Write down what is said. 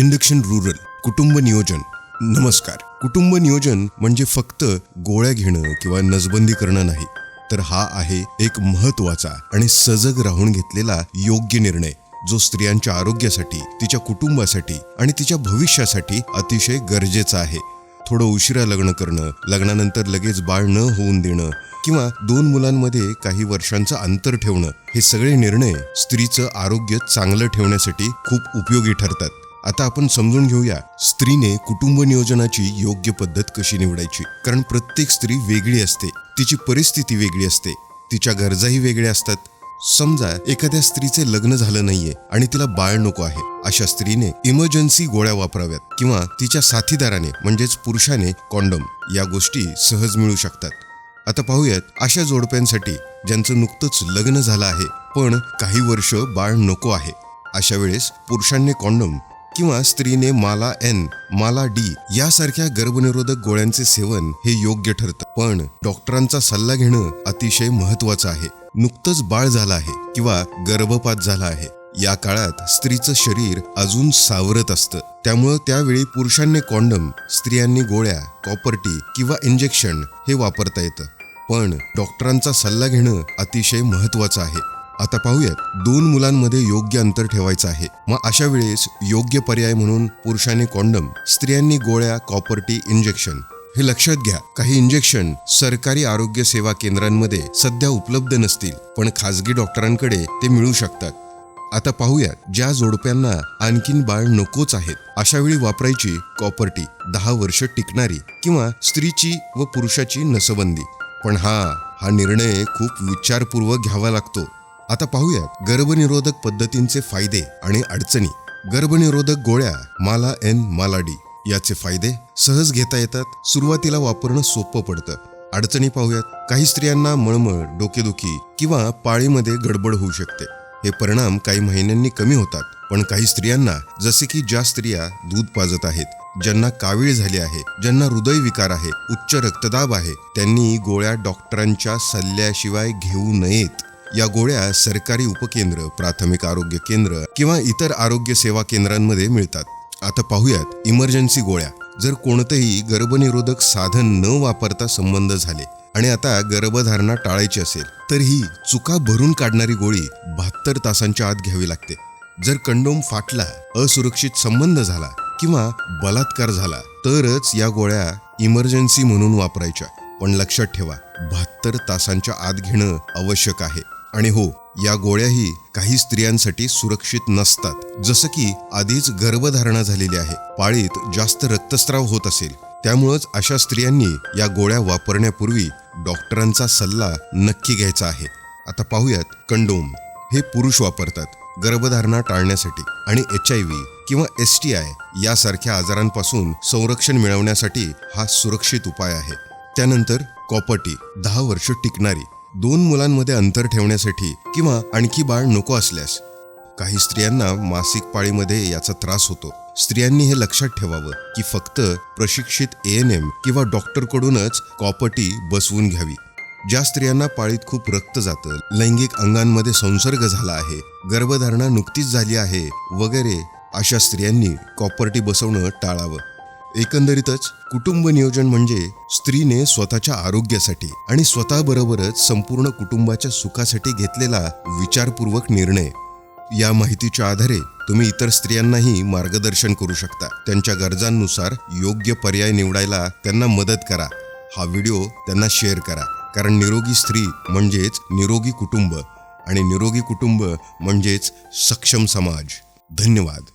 Induction rural कुटुंब नियोजन. नमस्कार. कुटुंब नियोजन म्हणजे फक्त गोळ्या घेणं किंवा नसबंदी करणं नाही तर हा आहे एक महत्त्वाचा आणि सजग राहून घेतलेला योग्य निर्णय जो स्त्रियांच्या आरोग्यासाठी तिच्या कुटुंबासाठी आणि तिच्या भविष्यासाठी अतिशय गरजेचा आहे. थोडं उशिरा लग्न करणं लग्नानंतर लगेच बाळ न होऊन देणं किंवा दोन मुलांमध्ये काही वर्षांचं अंतर ठेवणं हे सगळे निर्णय स्त्रीचं आरोग्य चांगलं ठेवण्यासाठी खूप उपयोगी ठरतात. आता आपण समजून घेऊया स्त्रीने कुटुंब नियोजनाची योग्य पद्धत कशी निवडायची? कारण प्रत्येक स्त्री वेगळी असते तिची परिस्थिती वेगळी असते तिच्या गरजाही वेगळ्या असतात. समजा एखाद्या स्त्रीचे लग्न झालं नाहीये आणि तिला बाळ नको आहे अशा स्त्रीने इमर्जन्सी गोळ्या वापराव्यात किंवा तिच्या साथीदाराने म्हणजेच पुरुषाने कॉन्डम या गोष्टी सहज मिळू शकतात. आता पाहूयात अशा जोडप्यांसाठी ज्यांचं नुकतंच लग्न झालं आहे पण काही वर्ष बाळ नको आहे अशा वेळेस पुरुषांनी कॉन्डम किंवा स्त्रीने माला एन माला डी यासारख्या गर्भनिरोधक गोळ्यांचे सेवन हे योग्य ठरतं. पण डॉक्टरांचा सल्ला घेणं अतिशय महत्वाचं आहे. नुकतंच बाळ झालं आहे किंवा गर्भपात झाला आहे. या काळात स्त्रीचं शरीर अजून सावरत असतं. त्यामुळं त्यावेळी पुरुषांनी कॉन्डम स्त्रियांनी गोळ्या कॉपर्टी किंवा इंजेक्शन हे वापरता येतं. पण डॉक्टरांचा सल्ला घेणं अतिशय महत्वाचं आहे. आता पाहूयात. दोन मुलांमध्ये योग्य अंतर ठेवायचं आहे. मग अशा वेळेस योग्य पर्याय म्हणून पुरुषांनी कॉन्डम स्त्रियांनी गोळ्या कॉपर्टी इंजेक्शन. हे लक्षात घ्या काही इंजेक्शन सरकारी आरोग्य सेवा केंद्रांमध्ये सध्या उपलब्ध नसतील पण खाजगी डॉक्टरांकडे ते मिळू शकतात. आता पाहूयात ज्या जोडप्यांना आणखीन बाळ नकोच आहेत अशा वेळी वापरायची कॉपर्टी दहा वर्ष टिकणारी किंवा स्त्रीची व पुरुषाची नसबंदी. पण हा हा निर्णय खूप विचारपूर्वक घ्यावा लागतो. आता पाहूयात गर्भनिरोधक पद्धतींचे फायदे आणि अडचणी. गर्भनिरोधक गोळ्या माला एन मालाडी याचे फायदे सहज घेता येतात सुरुवातीला वापरणं सोपं पडतं. अडचणी पाहूयात काही स्त्रियांना मळमळ डोकेदुखी किंवा पाळीमध्ये गडबड होऊ शकते. हे परिणाम काही महिन्यांनी कमी होतात पण काही स्त्रियांना जसे की ज्या स्त्रिया दूध पाजत आहेत ज्यांना कावीळ झाली आहे ज्यांना हृदयविकार आहे उच्च रक्तदाब आहे त्यांनी गोळ्या डॉक्टरांच्या सल्ल्याशिवाय घेऊ नयेत. या गोळ्या सरकारी उपकेंद्र प्राथमिक आरोग्य केंद्र किंवा इतर आरोग्य सेवा केंद्रांमध्ये मिळतात. आता पाहूयात इमर्जन्सी गोळ्या. जर कोणतंही गर्भनिरोधक साधन न वापरता संबंध झाले आणि आता गर्भधारणा टाळायची असेल तर ही चुका भरून काढणारी गोळी बहात्तर तासांच्या आत घ्यावी लागते. जर कंडोम फाटला असुरक्षित संबंध झाला किंवा बलात्कार झाला तरच या गोळ्या इमर्जन्सी म्हणून वापरायच्या. पण लक्षात ठेवा बहात्तर तासांच्या आत घेणं आवश्यक आहे. आणि हो या गोळ्याही काही स्त्रियांसाठी सुरक्षित नसतात. जसं की आधीच गर्भधारणा झालेली आहे. पाळीत जास्त रक्तस्राव होत असेल. त्यामुळंच अशा स्त्रियांनी या गोळ्या वापरण्यापूर्वी डॉक्टरांचा सल्ला नक्की घ्यायचा आहे. आता पाहूयात कंडोम. हे पुरुष वापरतात गर्भधारणा टाळण्यासाठी आणि एच आय व्ही किंवा एस टी आय यासारख्या आजारांपासून संरक्षण मिळवण्यासाठी हा सुरक्षित उपाय आहे. त्यानंतर कॉपर्टी दहा वर्ष टिकणारी. दोन मुलांमध्ये अंतर ठेवण्यासाठी किंवा आणखी बाळ नको असल्यास काही स्त्रियांना मासिक पाळीमध्ये याचा त्रास होतो. स्त्रियांनी हे लक्षात ठेवावं की फक्त प्रशिक्षित ए एन एम किंवा डॉक्टरकडूनच कॉपर्टी बसवून घ्यावी. ज्या स्त्रियांना पाळीत खूप रक्त जातं लैंगिक अंगांमध्ये संसर्ग झाला आहे गर्भधारणा नुकतीच झाली आहे वगैरे अशा स्त्रियांनी कॉपर्टी बसवणं टाळावं. एकंदरीतच कुटुंब नियोजन म्हणजे स्त्रीने स्वतःच्या आरोग्यासाठी आणि स्वतःबरोबरच संपूर्ण कुटुंबाच्या सुखासाठी घेतलेला विचारपूर्वक निर्णय. या माहितीच्या आधारे तुम्ही इतर स्त्रियांनाही मार्गदर्शन करू शकता. त्यांच्या गरजांनुसार योग्य पर्याय निवडायला त्यांना मदत करा. हा व्हिडिओ त्यांना शेअर करा. कारण निरोगी स्त्री म्हणजेच निरोगी कुटुंब आणि निरोगी कुटुंब म्हणजेच सक्षम समाज. धन्यवाद.